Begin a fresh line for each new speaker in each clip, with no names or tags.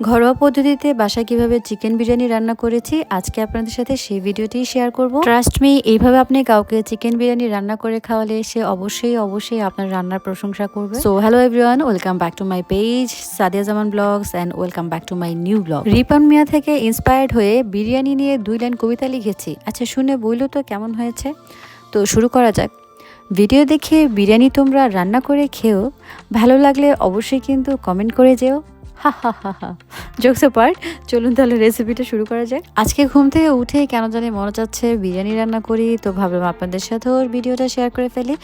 ঘরোয়া পদ্ধতিতে বাসায় কীভাবে চিকেন বিরিয়ানি রান্না করেছি, আজকে আপনাদের সাথে সেই ভিডিওটি শেয়ার করব। ট্রাস্ট মি এইভাবে আপনি কাউকে চিকেন বিরিয়ানি রান্না করে খাওয়ালে সে অবশ্যই অবশ্যই আপনার রান্নার প্রশংসা করবে। So hello everyone welcome back to my page Sadia Zaman blogs and welcome back to my new blog Ripon Mia থেকে ইন্সপায়ার্ড হয়ে বিরিয়ানি নিয়ে দুই লাইন কবিতা লিখেছি। আচ্ছা শুনে বইল তো কেমন হয়েছে? তো শুরু করা যাক। ভিডিও দেখে বিরিয়ানি তোমরা রান্না করে খেও ভালো লাগলে অবশ্যই কিন্তু কমেন্ট করে যেও। হা হা হা হা। জোকস পার্ট চলুন তাহলে রেসিপিটা শুরু করা যাক। আজকে ঘুম থেকে উঠে কেন জানি মনে চাচ্ছে বিরিয়ানি রান্না করি, তো ভাবলাম আপনাদের সাথেও ভিডিওটা শেয়ার করে ফেলি।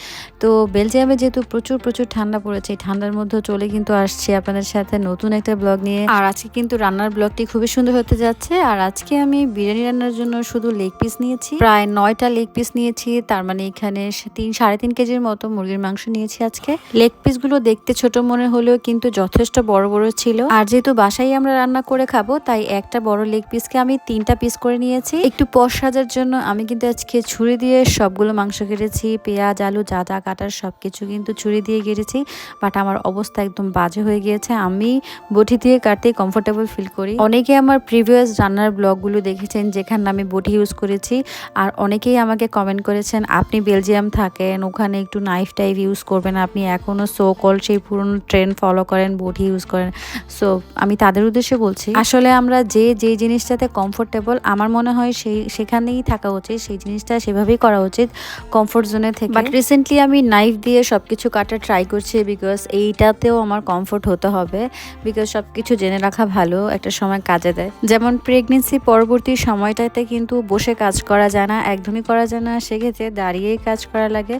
তো বেলজিয়ামে যেহেতু প্রচুর প্রচুর ঠান্ডা পড়েছে, এই ঠান্ডার মধ্যে চলে কিন্তু আসছি আপনাদের সাথে নতুন একটা ব্লগ নিয়ে। আর আজকে কিন্তু রান্নার ব্লগটি খুবই সুন্দর হতে যাচ্ছে। আর আজকে আমি বিরিয়ানি রান্নার জন্য শুধু লেগ পিস নিয়েছি। প্রায় নয়টা লেগ পিস নিয়েছি, তার মানে এখানে তিন, সাড়ে তিন কেজির মতো মুরগির মাংস নিয়েছি আজকে। লেগ পিসগুলো দেখতে ছোট মনে হলেও কিন্তু যথেষ্ট বড় বড় ছিল। আর যেহেতু বাসায় আমরা রান্না করে খাব, তাই একটা বড় লেগ পিসকে আমি তিনটা পিস করে নিয়েছি। একটু পশ সাজার জন্য আমি কিন্তু আজকে ছুরি দিয়ে সবগুলো মাংস কেটেছি, পেঁয়াজ, আলু, যা যা কাটার সব কিছু কিন্তু ছুরি দিয়ে কেটেছি। বাট আমার অবস্থা একদম বাজে হয়ে গিয়েছে। আমি বটি দিয়ে কাটতে কমফোর্টেবল ফিল করি। অনেকে আমার প্রিভিয়াস রান্নার ব্লগগুলো দেখেছেন, যেখানে আমি বটি ইউজ করেছি। আর অনেকেই আমাকে কমেন্ট করেছেন, আপনি বেলজিয়াম থাকেন, ওখানে একটু নাইফ টাইপ ইউজ করবেন। আপনি এখনও সো কল সেই পুরনো ট্রেন্ড ফলো করেন, বটি ইউজ করেন। সো আমি তাদের উদ্দেশ্যে বলছি, আসলে আমরা যে যে জিনিসটাতে কমফোর্টেবল আমার মনে হয় সেই, সেখানেই থাকা উচিত, সেই জিনিসটা সেভাবেই করা উচিত কমফোর্ট জোনে থেকে। বাট রিসেন্টলি আমি নাইফ দিয়ে সব কিছু কাটা ট্রাই করছি বিকজ এইটাতেও আমার কমফোর্ট হতে হবে বিকজ সব কিছু জেনে রাখা ভালো, একটা সময় কাজে দেয়। যেমন প্রেগনেন্সি পরবর্তী সময়টাতে কিন্তু বসে কাজ করা যায় না, একদমই করা যায় না, সেক্ষেত্রে দাঁড়িয়েই কাজ করা লাগে।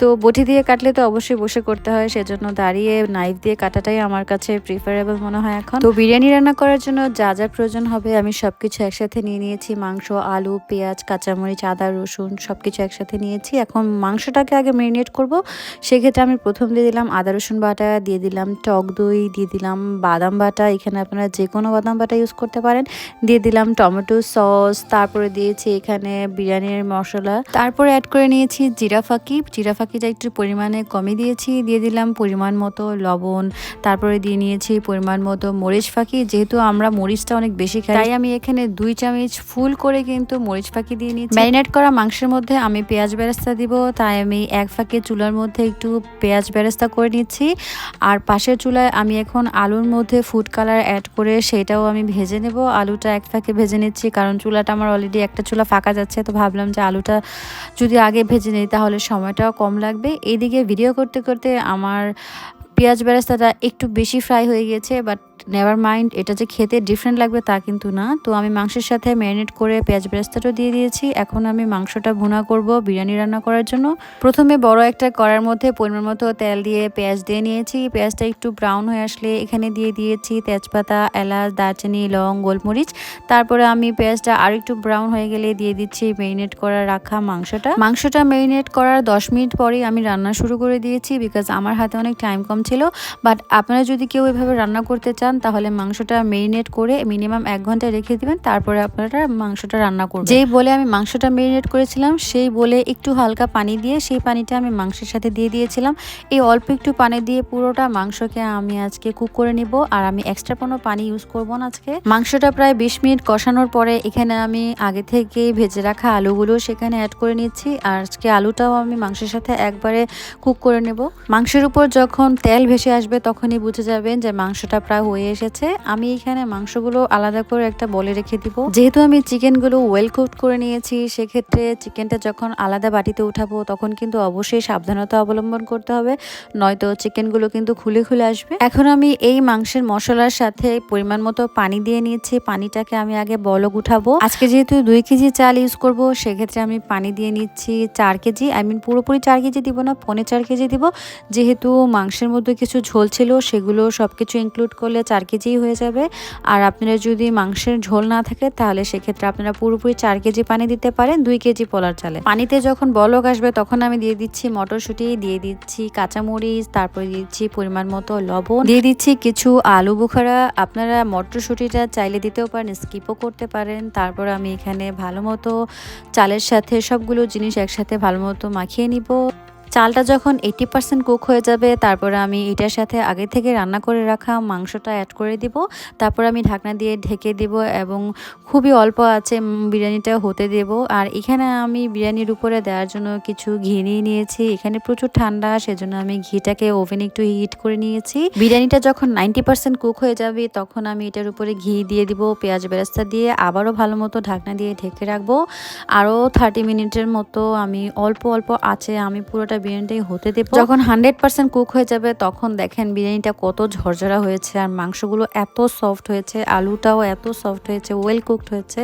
তো বটি দিয়ে কাটলে তো অবশ্যই বসে করতে হয়, সেজন্য দাঁড়িয়ে নাইফ দিয়ে কাটাটাই আমার কাছে প্রিফারেবল মনে হয় এখন। তো বিরিয়ানি রান্না করার জন্য যা যা প্রয়োজন হবে, আমি সবকিছু একসাথে নিয়ে নিয়েছি। মাংস, আলু, পেঁয়াজ, কাঁচামরিচ, আদা, রসুন সবকিছু একসাথে নিয়েছি। এখন মাংসটাকে আগে ম্যারিনেট করব। সেক্ষেত্রে আমি প্রথম দিয়ে দিলাম আদা, রসুন বাটা, দিয়ে দিলাম টক দই, দিয়ে দিলাম বাদাম বাটা। এখানে আপনারা যে কোনো বাদাম বাটা ইউজ করতে পারেন। দিয়ে দিলাম টমেটো সস, তারপরে দিয়েছি এখানে বিরিয়ানির মশলা। তারপরে অ্যাড করে নিয়েছি জিরা ফাঁকি। জিরা ফাঁকিটা একটু পরিমাণে কমে দিয়েছি। দিয়ে দিলাম পরিমাণ মতো লবণ। তারপরে দিয়ে নিয়েছি পরিমাণ মতো মরিচ ফাঁকি যেহেতু আমরা মরিচটা অনেক বেশি খাই তাই আমি এখানে দুই চামচ ফুল করে কিন্তু মরিচ ফাঁকি দিয়ে নিচ্ছি ম্যারিনেট করা মাংসের মধ্যে আমি পেঁয়াজ বেরেস্তা দিব তাই আমি এক ফাঁকে চুলার মধ্যে একটু পেঁয়াজ বেরেস্তা করে নিচ্ছি। আর পাশের চুলায় আমি এখন আলুর মধ্যে ফুড কালার অ্যাড করে সেটাও আমি ভেজে নেব। আলুটা এক ফাঁকে ভেজে নিচ্ছি কারণ চুলাটা আমার অলরেডি একটা চুলা ফাঁকা যাচ্ছে তো ভাবলাম যে আলুটা যদি আগে ভেজে নিই তাহলে সময়টাও কম লাগবে। এইদিকে ভিডিও করতে করতে আমার পেঁয়াজ বেরেস্তাটা একটু বেশি ফ্রাই হয়ে গিয়েছে বাট নেভার মাইন্ড এটা যে খেতে ডিফারেন্ট লাগবে তা কিন্তু না। তো আমি মাংসের সাথে ম্যারিনেট করে পেঁয়াজ বেরেস্তাটাও দিয়ে দিয়েছি। এখন আমি মাংসটা ভুনা করব বিরিয়ানি রান্না করার জন্য। প্রথমে বড় একটা করার মধ্যে পরিমাণ মতো তেল দিয়ে পেঁয়াজ দিয়ে নিয়েছি। পেঁয়াজটা একটু ব্রাউন হয়ে আসলে এখানে দিয়ে দিয়েছি তেজপাতা, এলাচ, দারচিনি, লং, গোলমরিচ। তারপরে আমি পেঁয়াজটা আর একটু ব্রাউন হয়ে গেলে দিয়ে দিচ্ছি ম্যারিনেট করা রাখা মাংসটা। মাংসটা ম্যারিনেট করার দশ মিনিট পরেই আমি রান্না শুরু করে দিয়েছি বিকজ আমার হাতে অনেক টাইম কম ছিল। বাট আপনারা যদি কেউ এভাবে রান্না করতে চান তাহলে মাংসটা মেরিনেট করে মিনিমাম এক ঘণ্টা রেখে দিবেন, তারপরে আপনারা মাংসটা রান্না করবেন। যেই বলে আমি মাংসটা মেরিনেট করেছিলাম, সেই বলে একটু হালকা পানি দিয়ে, সেই পানিটা আমি মাংসের সাথে দিয়ে দিয়েছিলাম। এই অল্প একটু পানি দিয়ে পুরোটা মাংসকে আমি আজকে কুক করে নিব, আর আমি এক্সট্রা কোনো পানি ইউজ করব না আজকে। মাংসটা প্রায় বিশ মিনিট কষানোর পরে এখানে আমি আগে থেকে ভেজে রাখা আলুগুলো সেখানে অ্যাড করে নিচ্ছি, আর আজকে আলুটাও আমি মাংসের সাথে একবারে কুক করে নেব। মাংসের উপর যখন তেল ভেসে আসবে, তখনই বুঝে যাবেন যে মাংসটা প্রায় হয়ে এসেছে, আমি এখানে মাংসগুলো আলাদা করে একটা বলে রেখে দিব। যেহেতু আমি চিকেনগুলো ওয়েল কুক করে নিয়েছি, সেক্ষেত্রে চিকেনটা যখন আলাদা বাটিতে উঠাবো, তখন কিন্তু অবশ্যই সাবধানতা অবলম্বন করতে হবে, নয়তো চিকেনগুলো কিন্তু খুলে খুলে আসবে। এখন আমি এই মাংসের মশলার সাথে পরিমাণ মতো পানি দিয়ে নিয়েছি, পানিটাকে আমি আগে বলক উঠাবো। আজকে যেহেতু দুই কেজি চাল ইউজ করব, সেক্ষেত্রে আমি পানি দিয়ে নিচ্ছি চার কেজি আই মিন পুরোপুরি চার কেজি দিব না, পনে চার কেজি দিব। যেহেতু মাংসের মধ্যে কিছু ঝোল ছিল, সেগুলো সব কিছু ইনক্লুড করলে চার কেজিই হয়ে যাবে। আর আপনারা যদি মাংসের ঝোল না থাকে, তাহলে সেক্ষেত্রে আপনারা পুরোপুরি চার কেজি পানি দিতে পারেন, দুই কেজি পোলার চালে। পানিতে যখন বলক আসবে, তখন আমি দিয়ে দিচ্ছি মটরশুঁটি, দিয়ে দিচ্ছি কাঁচামরিচ, তারপরে দিচ্ছি পরিমাণ মতো লবণ, দিয়ে দিচ্ছি কিছু আলু বুখারা। আপনারা মটরশুঁটিটা চাইলে দিতেও পারেন, স্কিপও করতে পারেন। তারপর আমি এখানে ভালো মতো চালের সাথে সবগুলো জিনিস একসাথে ভালো মতো মাখিয়ে নিব। চালটা যখন এইটি পার্সেন্ট কুক হয়ে যাবে, তারপরে আমি এটার সাথে আগে থেকে রান্না করে রাখা মাংসটা অ্যাড করে দিব। তারপর আমি ঢাকনা দিয়ে ঢেকে দিব এবং খুবই অল্প আছে বিরিয়ানিটা হতে দেব। আর এখানে আমি বিরিয়ানির উপরে দেওয়ার জন্য কিছু ঘি নিয়ে নিয়েছি। এখানে প্রচুর ঠান্ডা, সেজন্য আমি ঘিটাকে ওভেনে একটু হিট করে নিয়েছি। বিরিয়ানিটা যখন নাইনটি পার্সেন্ট কুক হয়ে যাবে, তখন আমি এটার উপরে ঘি দিয়ে দিব, পেঁয়াজ বেরেস্তা দিয়ে আবারও ভালো মতো ঢাকনা দিয়ে ঢেকে রাখব। আরও থার্টি মিনিটের মতো আমি অল্প অল্প আছে, আমি পুরোটা বিরিয়ানিটাই হতে দেবো। যখন হান্ড্রেড পার্সেন্ট কুক হয়ে যাবে, তখন দেখেন বিরিয়ানিটা কত ঝরঝরা হয়েছে আর মাংসগুলো এত সফট হয়েছে, আলুটাও এত সফট হয়েছে ওয়েল কুকড হয়েছে।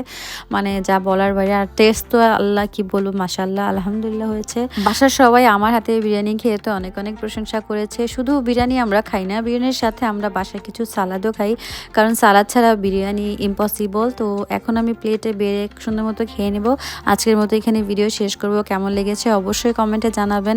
মানে যা বলার বাইরে, আর টেস্ট তো আল্লাহ কি বলব মাসাল্লাহ আলহামদুলিল্লাহ হয়েছে। বাসার সবাই আমার হাতে বিরিয়ানি খেয়ে তো অনেক অনেক প্রশংসা করেছে। শুধু বিরিয়ানি আমরা খাই না, বিরিয়ানির সাথে আমরা বাসায় কিছু সালাদও খাই। কারণ সালাদ ছাড়া বিরিয়ানি ইম্পসিবল তো এখন আমি প্লেটে বেড়ে সুন্দর মতো খেয়ে নেব। আজকের মতো এখানে ভিডিও শেষ করব। কেমন লেগেছে অবশ্যই কমেন্টে জানাবেন।